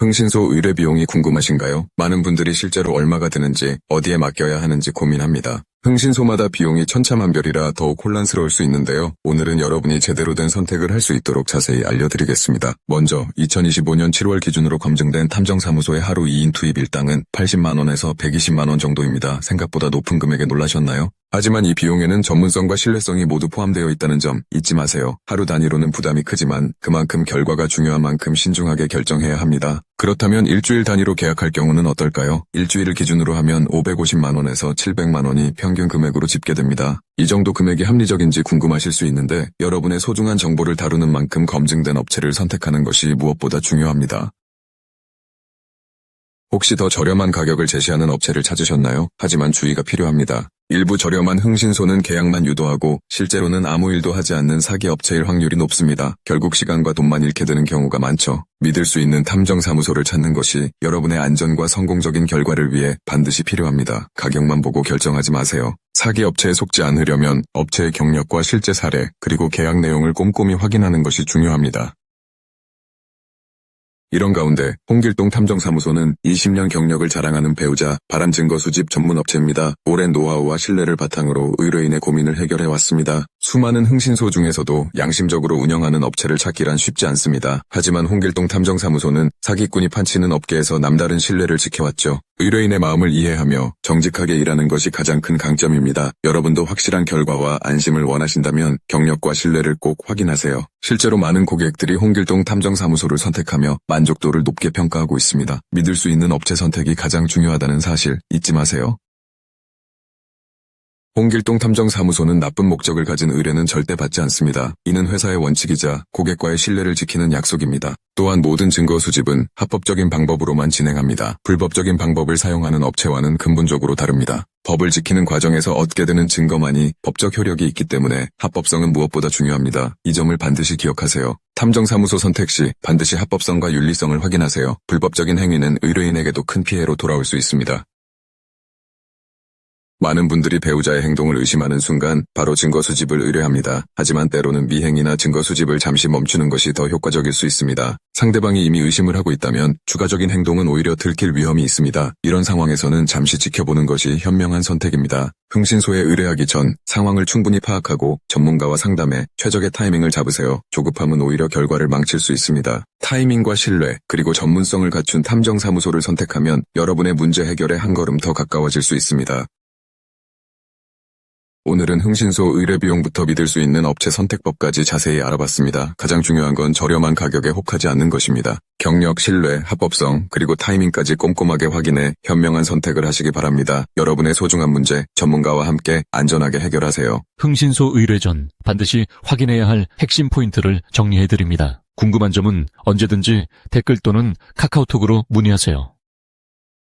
흥신소 의뢰 비용이 궁금하신가요? 많은 분들이 실제로 얼마가 드는지 어디에 맡겨야 하는지 고민합니다. 흥신소마다 비용이 천차만별이라 더욱 혼란스러울 수 있는데요. 오늘은 여러분이 제대로 된 선택을 할 수 있도록 자세히 알려드리겠습니다. 먼저 2025년 7월 기준으로 검증된 탐정사무소의 하루 2인 투입 일당은 80만원에서 120만원 정도입니다. 생각보다 높은 금액에 놀라셨나요? 하지만 이 비용에는 전문성과 신뢰성이 모두 포함되어 있다는 점 잊지 마세요. 하루 단위로는 부담이 크지만 그만큼 결과가 중요한 만큼 신중하게 결정해야 합니다. 그렇다면 일주일 단위로 계약할 경우는 어떨까요? 일주일을 기준으로 하면 550만원에서 700만원이 평균 금액으로 집계됩니다. 이 정도 금액이 합리적인지 궁금하실 수 있는데 여러분의 소중한 정보를 다루는 만큼 검증된 업체를 선택하는 것이 무엇보다 중요합니다. 혹시 더 저렴한 가격을 제시하는 업체를 찾으셨나요? 하지만 주의가 필요합니다. 일부 저렴한 흥신소는 계약만 유도하고 실제로는 아무 일도 하지 않는 사기 업체일 확률이 높습니다. 결국 시간과 돈만 잃게 되는 경우가 많죠. 믿을 수 있는 탐정사무소를 찾는 것이 여러분의 안전과 성공적인 결과를 위해 반드시 필요합니다. 가격만 보고 결정하지 마세요. 사기 업체에 속지 않으려면 업체의 경력과 실제 사례, 그리고 계약 내용을 꼼꼼히 확인하는 것이 중요합니다. 이런 가운데 홍길동 탐정사무소는 20년 경력을 자랑하는 배우자 바람 증거 수집 전문 업체입니다. 오랜 노하우와 신뢰를 바탕으로 의뢰인의 고민을 해결해 왔습니다. 수많은 흥신소 중에서도 양심적으로 운영하는 업체를 찾기란 쉽지 않습니다. 하지만 홍길동 탐정사무소는 사기꾼이 판치는 업계에서 남다른 신뢰를 지켜왔죠. 의뢰인의 마음을 이해하며 정직하게 일하는 것이 가장 큰 강점입니다. 여러분도 확실한 결과와 안심을 원하신다면 경력과 신뢰를 꼭 확인하세요. 실제로 많은 고객들이 홍길동 탐정사무소를 선택하며 만족도를 높게 평가하고 있습니다. 믿을 수 있는 업체 선택이 가장 중요하다는 사실 잊지 마세요. 홍길동 탐정사무소는 나쁜 목적을 가진 의뢰는 절대 받지 않습니다. 이는 회사의 원칙이자 고객과의 신뢰를 지키는 약속입니다. 또한 모든 증거 수집은 합법적인 방법으로만 진행합니다. 불법적인 방법을 사용하는 업체와는 근본적으로 다릅니다. 법을 지키는 과정에서 얻게 되는 증거만이 법적 효력이 있기 때문에 합법성은 무엇보다 중요합니다. 이 점을 반드시 기억하세요. 탐정사무소 선택 시 반드시 합법성과 윤리성을 확인하세요. 불법적인 행위는 의뢰인에게도 큰 피해로 돌아올 수 있습니다. 많은 분들이 배우자의 행동을 의심하는 순간 바로 증거 수집을 의뢰합니다. 하지만 때로는 미행이나 증거 수집을 잠시 멈추는 것이 더 효과적일 수 있습니다. 상대방이 이미 의심을 하고 있다면 추가적인 행동은 오히려 들킬 위험이 있습니다. 이런 상황에서는 잠시 지켜보는 것이 현명한 선택입니다. 흥신소에 의뢰하기 전 상황을 충분히 파악하고 전문가와 상담해 최적의 타이밍을 잡으세요. 조급함은 오히려 결과를 망칠 수 있습니다. 타이밍과 신뢰, 그리고 전문성을 갖춘 탐정사무소를 선택하면 여러분의 문제 해결에 한 걸음 더 가까워질 수 있습니다. 오늘은 흥신소 의뢰 비용부터 믿을 수 있는 업체 선택법까지 자세히 알아봤습니다. 가장 중요한 건 저렴한 가격에 혹하지 않는 것입니다. 경력, 신뢰, 합법성, 그리고 타이밍까지 꼼꼼하게 확인해 현명한 선택을 하시기 바랍니다. 여러분의 소중한 문제 전문가와 함께 안전하게 해결하세요. 흥신소 의뢰 전 반드시 확인해야 할 핵심 포인트를 정리해드립니다. 궁금한 점은 언제든지 댓글 또는 카카오톡으로 문의하세요.